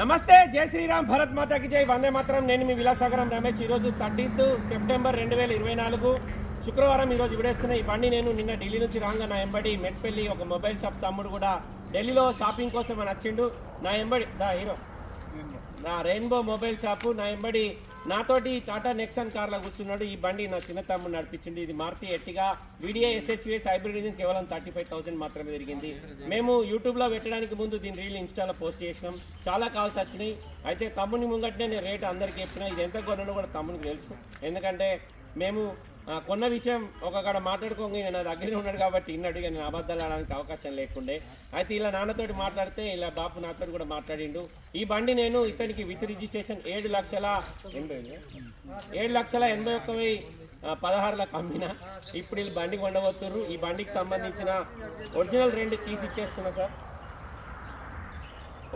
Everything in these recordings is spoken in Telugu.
నమస్తే జై శ్రీరామ్ భరత్ మాతాకి జై. వందే మాత్రం. నేను మీ విలాసాగరం రమేష్. ఈరోజు థర్టీన్త్ సెప్టెంబర్ రెండు వేల ఇరవై నాలుగు శుక్రవారం ఈరోజు విడేస్తున్న ఈ బండి నేను నిన్న ఢిల్లీ నుంచి రాగా నా ఎంబడి మెట్పల్లి ఒక మొబైల్ షాప్ తమ్ముడు కూడా ఢిల్లీలో షాపింగ్ కోసం అని వచ్చిండు నా ఎంబడి దా హీరో. నా రెయిన్బో మొబైల్ షాపు నా ఎంబడి నాతోటి టాటా నెక్సన్ కార్లో కూర్చున్నాడు. ఈ బండి నా చిన్న తమ్ముడు నడిపించింది. ఇది Maruti Ertiga video SHVS hybrid engine కేవలం థర్టీ ఫైవ్ థౌసండ్ మాత్రమే తిరిగింది. మేము యూట్యూబ్లో పెట్టడానికి ముందు దీని రీల్ ఇన్స్టాలో పోస్ట్ చేసినాం. చాలా కాల్స్ వచ్చినాయి. అయితే తమ్ముని ముంగట్నే నేను రేటు అందరికీ చెప్పిన. ఇది ఎంత కొన్నానో కూడా తమ్మునికి తెలుసు. ఎందుకంటే మేము కొన్న విషయం ఒక కాడ నా దగ్గర ఉన్నాడు కాబట్టి ఇన్నట్టు ఇక నేను అబద్ధాలు ఆడడానికి అవకాశం లేకుండే. అయితే ఇలా నాన్నతోటి మాట్లాడితే ఇలా బాపు నాతో కూడా మాట్లాడిండు. ఈ బండి నేను ఇతనికి విత్ రిజిస్ట్రేషన్ ఏడు లక్షల ఏడు లక్షల ఎనభై ఒక్క వెయ్యి పదహారులకు అమ్మిన ఇప్పుడు వీళ్ళు బండి కొండబోతున్నారు ఈ బండికి సంబంధించిన ఒరిజినల్ రెండు తీసి ఇచ్చేస్తున్నా సార్.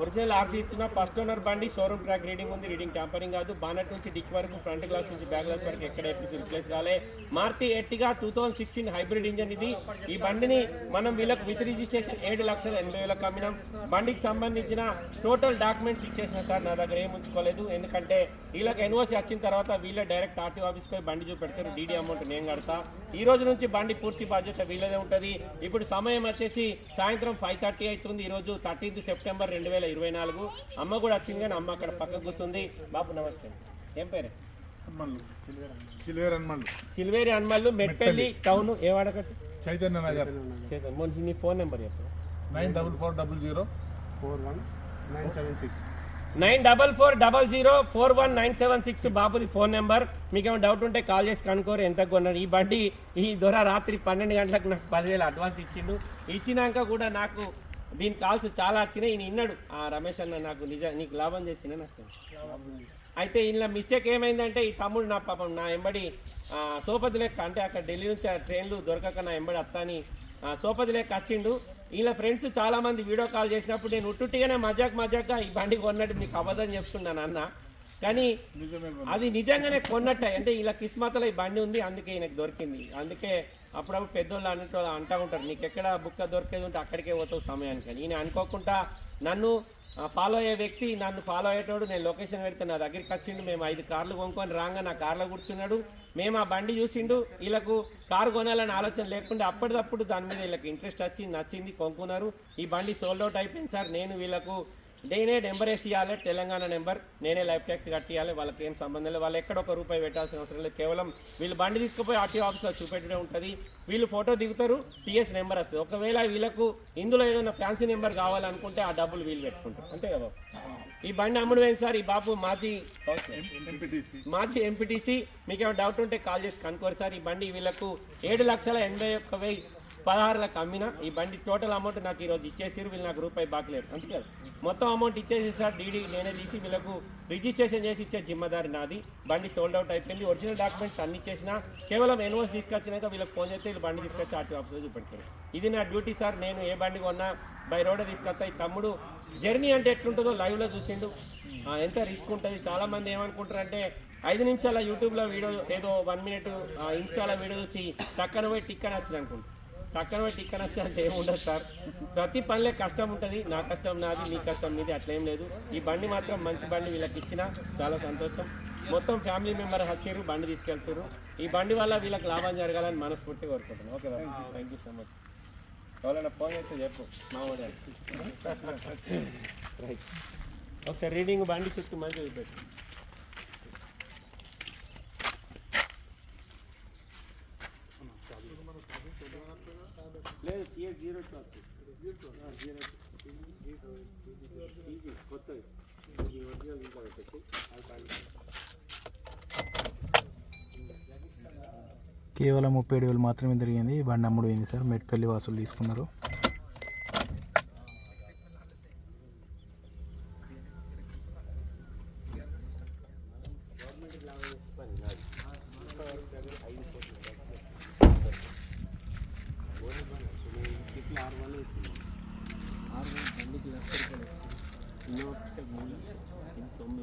ఒరిజినల్ ఆర్సీ ఇస్తున్నా ఫస్ట్ ఓనర్ బండి షోరూమ్ ట్రాక్ రీడింగ్ ఉంది రీడింగ్ ట్యాంపరింగ్ కాదు. బానట్ నుంచి డిక్ వరకు ఫ్రంట్ గ్లాస్ నుంచి బ్యాక్ గ్లాస్ వరకు ఎక్కడ ఎపిసి రిప్లేస్ కాలే. Maruti Ertiga two thousand sixteen hybrid engine ఇది. ఈ బండిని మనం వీళ్ళకి విత్ రిజిస్ట్రేషన్ ఏడు లక్షల ఎనభై వేలకు అమ్మినాం. బండికి సంబంధించిన టోటల్ డాక్యుమెంట్స్ ఇచ్చేసిన సార్ నా దగ్గర ఏం ఉంచుకోలేదు. ఎందుకంటే వీళ్ళకి ఎన్ఓసి వచ్చిన తర్వాత వీళ్ళే డైరెక్ట్ ఆర్టీఓ ఆఫీస్ పోయి బండి చూపెడతారు. డీడీ అమౌంట్ నేను కడతా. ఈ రోజు నుంచి బండి పూర్తి బాధ్యత వీళ్ళదే ఉంటుంది. ఇప్పుడు సమయం వచ్చేసి సాయంత్రం ఫైవ్ థర్టీ అవుతుంది. ఈ రోజు థర్టీన్త్ సెప్టెంబర్ రెండు వేల ఇరవై నాలుగు. అమ్మ కూడా వచ్చింది కానీ అమ్మ అక్కడ పక్కకు కూర్చుంది. బాబు నమస్తే. ఏం పేరు? చిల్వేరి అన్మల్లు. మెట్పల్లి టౌన్ ఏ వాడకట్టు? చైతన్య నగర్. చేద్దాం మనిషి నీ ఫోన్ నెంబర్ చెప్పు. Nine double four double zero. Four one nine seven six. Nine double four double zero four one nine seven six బాబుది ఫోన్ నెంబర్. మీకు ఏమైనా డౌట్ ఉంటే కాల్ చేసి కనుక్కోరు ఎంత కొన్నారు. ఈ బండి ఈ దొర రాత్రి పన్నెండు గంటలకు నాకు పదివేలు అడ్వాన్స్ ఇచ్చిండు. ఇచ్చినాక కూడా నాకు దీని కాల్స్ చాలా వచ్చినాయి. ఈయన విన్నాడు ఆ రమేష్ అన్న నాకు నిజ నీకు లాభం చేసిన నాకు. అయితే ఇందులో మిస్టేక్ ఏమైందంటే ఈ తమ్ముడు నా పాపం నా ఎంబడి సోపతి లెక్క అంటే అక్కడ ఢిల్లీ నుంచి ఆ ట్రైన్లు దొరకక నా ఎంబడి అత్తాని సోపతి లెక్క వచ్చిండు. ఇలా ఫ్రెండ్స్ చాలా మంది వీడియో కాల్ చేసినప్పుడు నేను ఉట్టుట్టిగానే మజాక్ మజాక్గా ఈ బండి కొన్నట్టు నీకు అబద్ధం చెప్తున్నాను అన్న కానీ అది నిజంగానే కొన్నట్టే. అంటే ఇలా కిస్మతలో ఈ బండి ఉంది అందుకే ఈయనకు దొరికింది. అందుకే అప్పుడప్పుడు పెద్దోళ్ళు అన్నట్టు అంటూ ఉంటారు. నీకు ఎక్కడ బుక్క దొరికేది ఉంటే అక్కడికే పోతావు సమయానికి అని. ఈయన అనుకోకుండా నన్ను ఫాలో అయ్యే వ్యక్తి నన్ను ఫాలో అయ్యేటోడు నేను లొకేషన్ పెడితే నా దగ్గరికి వచ్చిండు మేము ఐదు కార్లు కొనుక్కొని రాగా నా కార్లో కూర్చున్నాడు. మేము ఆ బండి చూసిండు వీళ్ళకు కారు కొనాలని ఆలోచన లేకుండా అప్పటిదప్పుడు దాని మీద వీళ్ళకి ఇంట్రెస్ట్ వచ్చింది నచ్చింది కొనుక్కున్నారు. ఈ బండి సోల్డ్ అవుట్ అయిపోయింది సార్. నేను వీళ్ళకు నేనే నెంబర్ వేసి ఇవ్వాలి తెలంగాణ నెంబర్. నేనే లైఫ్ ట్యాక్స్ కట్టియాలి వాళ్ళకి ఏం సంబంధం లేదు. వాళ్ళు ఎక్కడ ఒక రూపాయి పెట్టాల్సిన అవసరం లేదు. కేవలం వీళ్ళు బండి తీసుకుపోయి ఆర్టీఓ ఆఫీస్లో చూపెట్టడే ఉంటుంది. వీళ్ళు ఫోటో దిగుతారు టీఎస్ నెంబర్ వస్తుంది. ఒకవేళ వీళ్ళకు ఇందులో ఏదైనా ఫ్యాన్సీ నెంబర్ కావాలనుకుంటే ఆ డబ్బులు వీళ్ళు పెట్టుకుంటారు. అంతే కదా ఈ బండి అమ్ముడు పోయింది సార్ ఈ బాబు మాజీ ఎంపీటీసీ మాజీ ఎంపీటీసీ మీకు ఏమైనా డౌట్ ఉంటే కాల్ చేసి కనుక్కోరు సార్. ఈ బండి వీళ్ళకు ఏడు లక్షల ఎనభై ఒక్క వెయ్యి పదహారులకు అమ్మిన ఈ బండి టోటల్ అమౌంట్ నాకు ఈరోజు ఇచ్చేసారు వీళ్ళు నాకు రూపాయి బాకలేదు. అంతే మొత్తం అమౌంట్ ఇచ్చేసి సార్ డీడీ నేనే తీసి వీళ్ళకు రిజిస్ట్రేషన్ చేసి ఇచ్చే జిమ్మదారి నాది. బండి సోల్డ్ అవుట్ అయిపోయింది. ఒరిజినల్ డాక్యుమెంట్స్ అన్ని ఇచ్చేసిన కేవలం ఎన్ఓస్ తీసుకొచ్చినాక వీళ్ళకి ఫోన్ చేస్తే వీళ్ళు బండి తీసుకొచ్చి ఆర్టీ ఆఫీస్లో చూపెడతారు. ఇది నా డ్యూటీ సార్. నేను ఏ బండి కొన్నా బై రోడ్ తీసుకొస్తా. ఈ తమ్ముడు జర్నీ అంటే ఎట్లుంటుందో లైవ్లో చూసిండు. ఎంత రిస్క్ ఉంటుంది? చాలామంది ఏమనుకుంటారంటే ఐదు నిమిషాల యూట్యూబ్లో వీడియో ఏదో వన్ మినిట్ ఇన్స్టాలో వీడియో చూసి టక్కన పోయి టిక్కన వచ్చింది టక్కన పోయి టిక్కన వచ్చి అంటే ఏముండదు సార్. ప్రతి పనిలో కష్టం ఉంటుంది. నా కష్టం నాది నీ కష్టం నీది అట్లేం లేదు. ఈ బండి మాత్రం మంచి బండి వీళ్ళకి ఇచ్చిన చాలా సంతోషం. మొత్తం ఫ్యామిలీ మెంబర్ వచ్చారు బండి తీసుకెళ్తారు. ఈ బండి వల్ల వీళ్ళకి లాభం జరగాలని మనస్ఫూర్తిగా కోరుకుంటున్నాను okay thank you so much. ఎవరైనా ఫోన్ చేస్తే చెప్పు. మా వాడే. రైట్. ఒకసారి రీడింగ్ బండి చుట్టూ మంచిగా పెట్టు. జీరో కేవలం ముప్పై ఏడు వేలు మాత్రమే జరిగింది. బండి అమ్ముడు అయింది సార్? మెట్పల్లి వాసులు తీసుకున్నారు. గవర్నమెంట్ రూపాయలు ఇస్తున్నాం ఆరు వేలు బండికి లక్ష రూపాయలు ఇన్నోవాకి మూడు తొమ్మిది